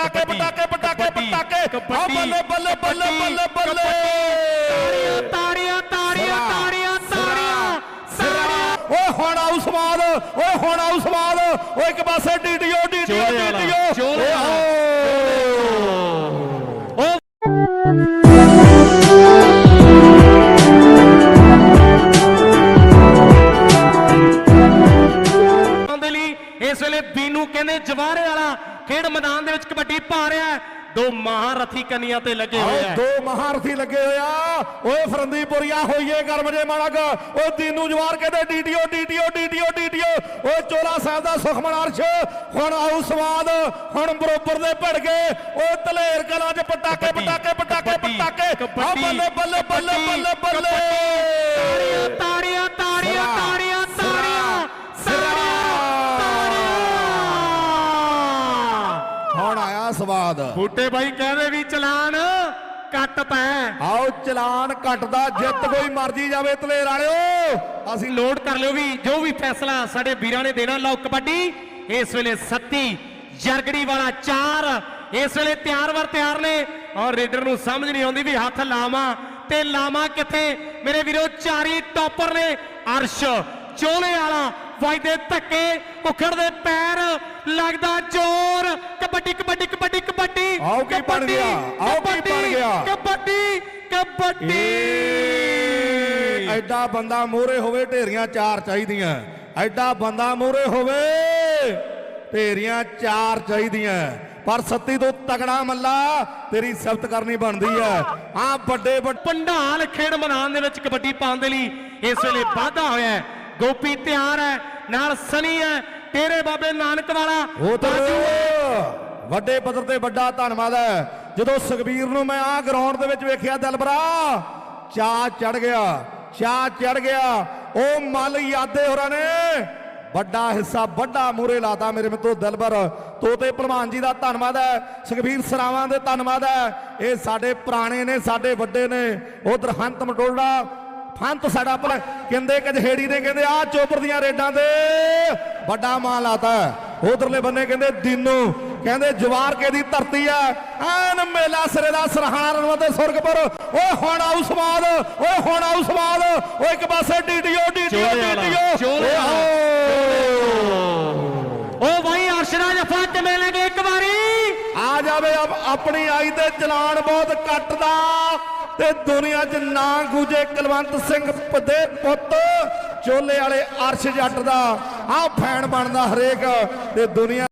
ਪਟਾਕੇ ਪਟਾਕੇ ਪਟਾਕੇ ਪਟਾਕੇ। ਆ ਬੱਲੇ ਬੱਲੇ ਬੱਲੇ ਬੱਲੇ ਬੱਲੇ। ਤਾੜੀਆਂ ਤਾੜੀਆਂ ਤਾੜੀਆਂ ਤਾੜੀਆਂ ਤਾੜੀਆਂ। ਓਏ ਹੁਣ ਆਉ ਸਵਾਦ ਓਏ ਹੁਣ ਆਉ ਸਵਾਦ ਓਏ ਇੱਕ ਪਾਸੇ ਡੀਡੀਓ ਡੀਡੀਓ ਡੀਡੀਓ। ਚੋਲੇ ਵਾਲਾ। ਓ ਜਵਾਰੇ ਵਾਲਾ ਖੇਡ ਮੈਦਾਨ ਦੇ ਵਿੱਚ ਕਬੱਡੀ ਪਾ ਰਿਹਾ। ਦੋ ਮਹਾਰਥੀ ਕੰਨੀਆਂ ਤੇ ਲੱਗੇ ਹੋਏ ਆ ਦੋ ਮਹਾਰਥੀ ਲੱਗੇ ਹੋਇਆ ਓਏ ਫਰੰਦੀਪੁਰੀਆ ਹੋਈਏ ਕਰਮ ਜੇ ਮਾਣਕ। ਓਏ ਦੀਨੂ ਜਵਾਰ ਕਹਿੰਦੇ ਡੀਡੀਓ ਡੀਡੀਓ ਡੀਡੀਓ ਡੀਡੀਓ। ਓਏ ਚੋਲਾ ਸਾਹਿਬ ਦਾ ਸੁਖਮਨ ਅਰਸ਼। ਹੁਣ ਆਉ ਸਵਾਦ। ਹੁਣ ਬਰੋਬਰ ਦੇ ਭੜ ਗਏ ਓਏ ਤਲੇਰ ਕਲਾਂ ਚ ਪਟਾਕੇ ਪਟਾਕੇ ਪਟਾਕੇ ਪਟਾਕੇ। ਆ ਬੱਲੇ ਬੱਲੇ ਬੱਲੇ ਆਇਆ ਸਵਾਦ। ਬੂਟੇ ਬਾਈ ਕਹਿੰਦੇ ਵੀ ਚਲਾਨ ਕੱਟ ਪੈ। ਆਓ ਚਲਾਨ ਕੱਟਦਾ ਜਿੱਤ ਕੋਈ ਮਰਜ਼ੀ ਜਾਵੇ ਤਲੇਰ ਵਾਲਿਓ। ਅਸੀਂ ਨੋਟ ਕਰ ਲਿਓ ਵੀ ਜੋ ਵੀ ਫੈਸਲਾ ਸਾਡੇ ਵੀਰਾਂ ਨੇ ਦੇਣਾ ਲਓ ਕਬੱਡੀ। ਇਸ ਵੇਲੇ ਸੱਤੀ ਜਰਗੜੀ ਵਾਲਾ ਚਾਰ। ਇਸ ਵੇਲੇ ਤਿਆਰ ਵਰ ਤਿਆਰ ਨੇ। ਔਰ ਰੇਡਰ ਨੂੰ ਸਮਝ ਨਹੀਂ ਆਉਂਦੀ ਵੀ ਹੱਥ ਲਾਵਾਂ ਤੇ ਲਾਵਾਂ ਕਿੱਥੇ। ਮੇਰੇ ਵੀਰੋ ਚਾਰੀ ਟੌਪਰ ਨੇ ਅਰਸ਼। ਚੋਲੇ ਵਾਲਾ ਵਾਜਦੇ ਧੱਕੇ ਕੁੱਖੜ ਦੇ ਪੈਰ। ਲੱਗਦਾ ਜ਼ੋਰ। ਕਬੱਡੀ ਆਓ ਕੀ ਬਣ ਗਿਆ, ਆਓ ਕੀ ਬਣ ਗਿਆ। ਕਬੱਡੀ ਕਬੱਡੀ। ਐਡਾ ਬੰਦਾ ਮੋਹਰੇ ਹੋਵੇ ਢੇਰੀਆਂ ਚਾਰ ਚਾਹੀਦੀਆਂ। ਐਡਾ ਬੰਦਾ ਮੋਹਰੇ ਹੋਵੇ ਢੇਰੀਆਂ ਚਾਰ ਚਾਹੀਦੀਆਂ। ਪਰ ਸੱਤੀ ਤੋਂ ਤਗੜਾ ਮੱਲਾ ਤੇਰੀ ਸਿਫਤ ਕਰਨੀ ਬਣਦੀ ਹੈ। ਆ ਵੱਡੇ ਵੱਡੇ ਪੰਡਾਲ ਖੇਡ ਮੈਦਾਨ ਦੇ ਵਿੱਚ ਕਬੱਡੀ ਪਾਉਣ ਦੇ ਲਈ ਇਸ ਵੇਲੇ ਵਾਧਾ ਹੋਇਆ ਹੈ। ਗੋਪੀ ਤਿਆਰ ਹੈ ਨਾਲ ਸਨੀ ਹੈ ਤੇਰੇ ਬਾਬੇ ਨਾਨਕ ਵਾਲਾ। ਉਧਰ। ਵੱਡੇ ਪੱਧਰ ਤੇ ਵੱਡਾ ਧੰਨਵਾਦ ਹੈ। ਜਦੋਂ ਸੁਖਬੀਰ ਨੂੰ ਮੈਂ ਆ ਗਰਾਊਂਡ ਦੇ ਵਿੱਚ ਵੇਖਿਆ, ਦਿਲਬਰਾ ਚਾ ਚੜ ਗਿਆ ਚਾ ਚੜ ਗਿਆ। ਉਹ ਮਲ ਯਾਦੇ ਹੋਰਾਂ ਨੇ। ਵੱਡਾ ਹਿੱਸਾ, ਵੱਡਾ ਮੂਰੇ ਲਾਤਾ ਮੇਰੇ ਮਿੱਤਰੋ ਦਿਲਬਰ। ਤੋਤੇ ਭਲਵਾਨ ਜੀ ਦਾ ਧੰਨਵਾਦ ਹੈ। ਸੁਖਬੀਰ ਸਰਾਵਾਂ ਦੇ ਧੰਨਵਾਦ ਹੈ। ਇਹ ਸਾਡੇ ਪੁਰਾਣੇ ਨੇ, ਸਾਡੇ ਵੱਡੇ ਨੇ। ਉਧਰ ਹੰਤ ਮਟੋਲੜਾ ਫੰਤ ਸਾਡਾ ਭਲਾ, ਕਹਿੰਦੇ ਕਜਹੇੜੀ ਨੇ ਕਹਿੰਦੇ ਆ ਚੋਪਰ ਦੀਆਂ ਰੇਡਾਂ ਤੇ ਵੱਡਾ ਮਾਂ ਲਾਤਾ ਉਧਰਲੇ ਬੰਨੇ ਕਹਿੰਦੇ, ਦੀਨੂ ਕਹਿੰਦੇ ਜਵਾਰ ਕੇ ਦੀ ਧਰਤੀ ਆ। ਐਨ ਮੇਲਾ ਸਿਰੇ ਦਾ ਸਰਹਾਣਾ ਰਣਵਾ ਤੇ ਸੁਰਗਪੁਰ ਓਏ ਹੁਣ ਆਉ ਸਵਾਦ ਓਏ ਹੁਣ ਆਉ ਸਵਾਦ। ਓਏ ਇੱਕ ਪਾਸੇ ਡੀਡੀਓ ਡੀਡੀਓ ਡੀਡੀਓ ਉਹ ਭਾਈ ਅਰਸ਼ਰਾ ਜਫਾ ਕਿਵੇਂ ਲੱਗੇ ਇੱਕ ਵਾਰੀ। ਆ ਜਾਵੇ ਆਪਣੀ ਆਈ ਤੇ ਚਲਾਨ ਬਹੁਤ ਕੱਟਦਾ ਤੇ ਦੁਨੀਆ 'ਚ ਨਾਂ ਗੂਜੇ ਕੁਲਵੰਤ ਸਿੰਘ ਪਦੇ ਪੁੱਤ। ਚੋਲੇ ਵਾਲੇ ਅਰਸ਼ ਜੱਟ ਦਾ। ਆ ਫੈਨ ਬਣਦਾ ਹਰੇਕ। ਤੇ ਦੁਨੀਆ